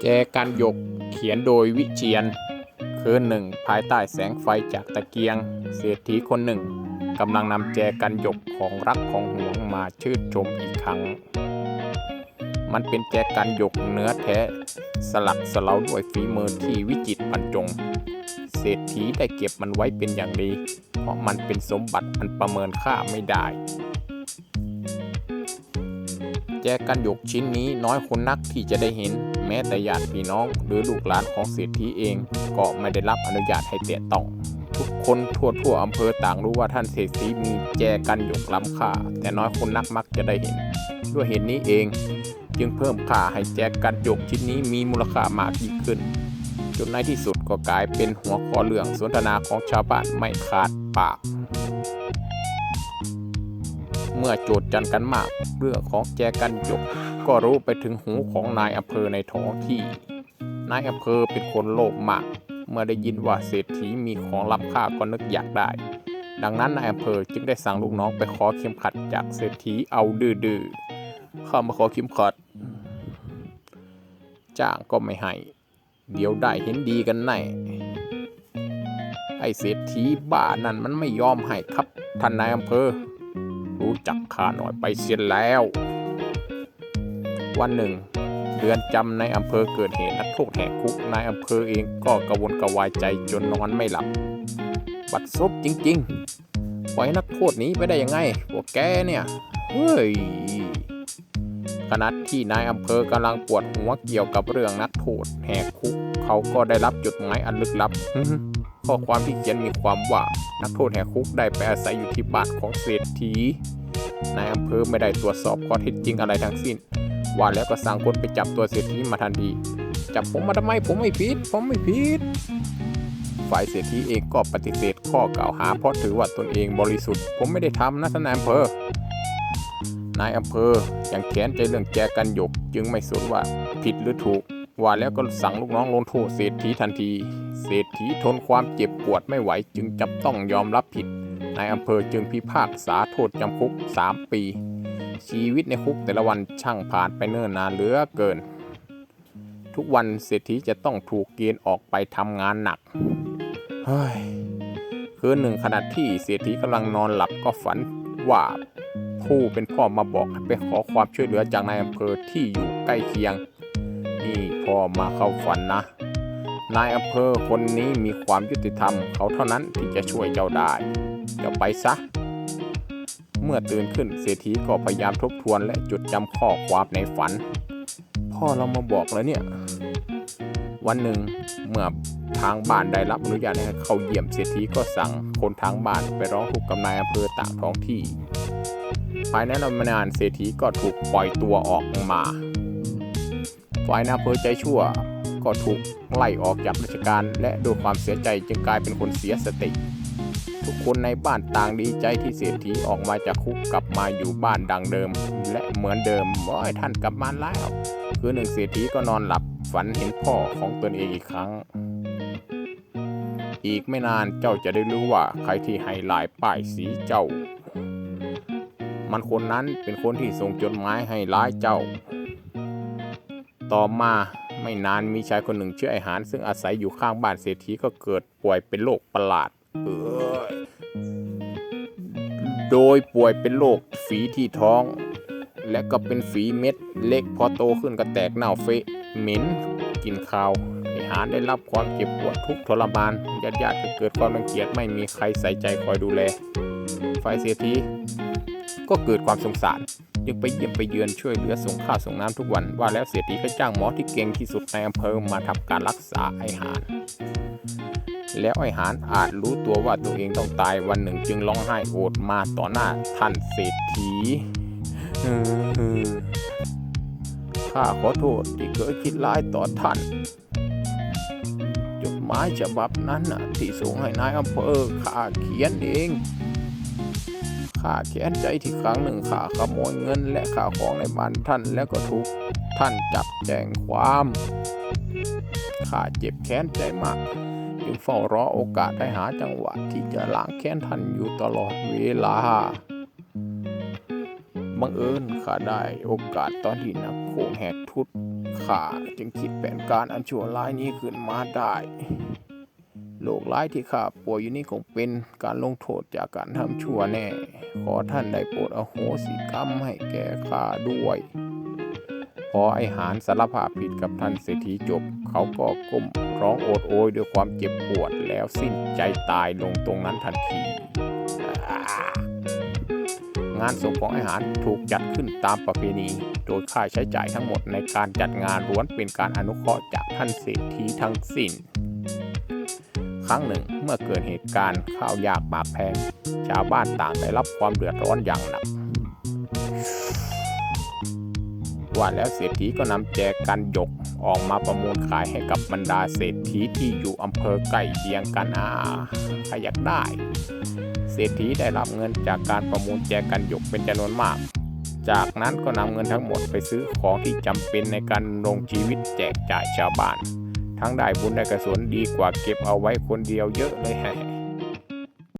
แจกันหยกเขียนโดยวิเชียน คืนหนึ่งภายใต้แสงไฟจากตะเกียง เศรษฐีคนหนึ่งกำลังนำแจกันหยกของรักของหวงมาชื่นชมอีกครั้ง มันเป็นแจกันหยกเนื้อแท้ สลักสเลาด้วยฝีมือที่วิจิตรบรรจง เศรษฐีได้เก็บมันไว้เป็นอย่างดี เพราะมันเป็นสมบัติอันประเมินค่าไม่ได้แจกันหยกชิ้นนี้น้อยคนนักที่จะได้เห็น แม้แต่ญาติพี่น้อง หรือลูกหลานของเศรษฐีเอง ก็ไม่ได้รับอนุญาตให้แตะต้องทุกคนทั่วทั่วอำเภอต่างรู้ว่าท่านเศรษฐีมีแจกันหยกล้ำค่า แต่น้อยคนนักมักจะได้เห็น ด้วยเหตุนนี้เอง จึงเพิ่มค่าให้แจกันหยกชิ้นนี้มีมูลค่ามากยิ่งขึ้นจนในที่สุดก็กลายเป็นหัวข้อเรื่องสนทนาของชาวบ้านไม่ขาดปาก เมื่อโจทย์จันกันมาก เรื่องของแจกันหยกก็รู้ไปถึงหูของนายอำเภอในท้องที่ นายอำเภอเป็นคนโลภมาก เมื่อได้ยินว่าเศรษฐีมีของล้ำค่าก็นึกอยากได้ ดังนั้นนายอำเภอจึงได้สั่งลูกน้องไปขอเข็มขัดจากเศรษฐีเอาดื้อๆเข้ามาขอเข็มขัดจ้างก็ไม่ให้ เดี๋ยวได้เห็นดีกันแน่ไอ้เศรษฐีบ้านั่นมันไม่ยอมให้ครับท่านนายอำเภอ รู้จักข้าหน่อยไปเสียแล้ว วันหนึ่งเดือนจำในอำเภอเกิดเหตุนักโทษแหกคุกนายอำเภอเองก็กระวนกระวายใจจนนอนไม่หลับ บัดซบจริง ๆ ปล่อยนักโทษนี้ไปได้ยังไงพวกแกเนี่ยเฮ้ยขณะที่นายอำเภอกำลังปวดหัวเกี่ยวกับเรื่องนักโทษแหกคุก เขาก็ได้รับจดหมายอันลึกลับข้อความที่เขียนมีความว่านักโทษแหกคุกได้ไปอาศัยอยู่ที่บ้านของเศรษฐี นายอำเภอไม่ได้ตรวจสอบข้อเท็จจริงอะไรทั้งสิ้น ว่าแล้วก็สั่งคนไปจับตัวเศรษฐีมาทันที จับผมมาทำไมผมไม่ผิด ผมไม่ผิด ฝ่ายเศรษฐีเองก็ปฏิเสธข้อกล่าวหาเพราะถือว่าตนเองบริสุทธิ์ ผมไม่ได้ทำนะท่านนายอำเภอนายอำเภอยังแค้นใจเรื่องแจกันหยก จึงไม่สนว่าผิดหรือถูก ว่าแล้วก็สั่งลูกน้องลงโทษเศรษฐีทันที เศรษฐีทนความเจ็บปวดไม่ไหวจึงจำต้องยอมรับผิด นายอำเภอจึงพิพากษาโทษจำคุก 3 ปี ชีวิตในคุกแต่ละวันช่างผ่านไปเนิ่นนานเหลือเกิน ทุกวันเศรษฐีจะต้องถูกเกณฑ์ออกไปทำงานหนัก เฮ้ย คืนหนึ่งขณะที่เศรษฐีกำลังนอนหลับก็ฝันว่าผู้เป็นพ่อมาบอกไปขอความช่วยเหลือจากนายอำเภอที่อยู่ใกล้เคียง นี่พ่อมาเข้าฝันนะ นายอำเภอคนนี้มีความยุติธรรม เขาเท่านั้นที่จะช่วยเจ้าได้ เจ้าไปซะ เมื่อตื่นขึ้นเศรษฐีก็พยายามทบทวนและจดจำข้อความในฝัน พ่อเรามาบอกแล้วเนี่ย วันหนึ่งเมื่อทางบ้านได้รับอนุญาตให้เข้าเยี่ยมเศรษฐีก็สั่งคนทางบ้านไปร้องทุกข์กับนายอำเภอต่างท้องที่ภายในไม่นานเศรษฐีก็ถูกปล่อยตัวออกมาฝ่ายนายอำเภอใจชั่วก็ถูกไล่ออกจากราชการ และด้วยความเสียใจจึงกลายเป็นคนเสียสติ ทุกคนในบ้านต่างดีใจที่เศรษฐีออกมาจากคุกกลับมาอยู่บ้านดังเดิม และเหมือนเดิมว่าท่านกลับมาแล้วคืนหนึ่งเศรษฐีก็นอนหลับฝันเห็นพ่อของตนเองอีกครั้ง อีกไม่นานเจ้าจะได้รู้ว่าใครที่ให้ลายป้ายสีเจ้า มันคนนั้นเป็นคนที่ส่งจดหมายให้ร้ายเจ้า ต่อมาไม่นานมีชายคนหนึ่งชื่อไอหานซึ่งอาศัยอยู่ข้างบ้านเศรษฐีก็เกิดป่วยเป็นโรคประหลาด โดยป่วยเป็นโรคฝีที่ท้อง และก็เป็นฝีเม็ดเล็กพอโตขึ้นก็แตกเน่าเฟะเหม็นกินข้าวไอหานได้รับความเจ็บปวดทุกทรมานญาติญาติๆก็เกิดความรังเกียจไม่มีใครใส่ใจคอยดูแลฝ่ายเศรษฐีก็เกิดความสงสารจึงไปเยี่ยมไปเยือนช่วยเหลือส่งข้าวส่งน้ำทุกวัน ว่าแล้วเศรษฐีก็จ้างหมอที่เก่งที่สุดในอำเภอมาทำการรักษาไอหาน แล้วไอหานอาจรู้ตัวว่าตัวเองต้องตายวันหนึ่งจึงร้องไห้โอดมาต่อหน้าท่านเศรษฐีข้าขอโทษที่เคยคิดร้ายต่อท่าน จดหมายฉบับนั้นน่ะที่ส่งให้นายอำเภอข้าเขียนเองข้าแค้นใจที่ครั้งหนึ่งข้าขโมยเงินและข้าของในบ้านท่านแล้วก็ถูกท่านจับแจ้งความข้าเจ็บแค้นใจมาก งเฝ้ารอโอกาสได้หาจังหวะที่จะล้างแค้นท่านอยู่ตลอดเวลาบังเอิญข้าได้โอกาสตอนที่นักโขงแหกทุดข้าจึงคิดแผนการอันชั่วร้ายนี้ขึ้นมาได้โรคร้ายที่ข้าป่วยอยู่นี่คงเป็นการลงโทษจากการทำชั่วแน่ ขอท่านได้โปรดอโหสิกรรมให้แก่ข้าด้วย พอไอหานสารภาพผิดกับท่านเศรษฐีจบ เขาก็ก้มร้องโอดโอยด้วยความเจ็บปวดแล้วสิ้นใจตายลงตรงนั้นทันที งานศพของไอหานถูกจัดขึ้นตามประเพณี โดยค่าใช้จ่ายทั้งหมดในการจัดงานล้วนเป็นการอนุเคราะห์จากท่านเศรษฐีทั้งสิ้นครั้งหนึ่งเมื่อเกิดเหตุการณ์ข้าวยากหมากแพงชาวบ้านต่างได้รับความเดือดร้อนอย่างหนัก ว่าแล้วเศรษฐีก็นำแจกันหยกออกมาประมูลขายให้กับบรรดาเศรษฐีที่อยู่อำเภอใกล้เคียงกันอ่าใครอยากได้ เศรษฐีได้รับเงินจากการประมูลแจกันหยกเป็นจำนวนมาก จากนั้นก็นำเงินทั้งหมดไปซื้อของที่จำเป็นในการดำรงชีวิตแจกจ่ายชาวบ้าน ทั้งได้บุญได้กระสนดีกว่าเก็บเอาไว้คนเดียวเยอะเลยแฮะ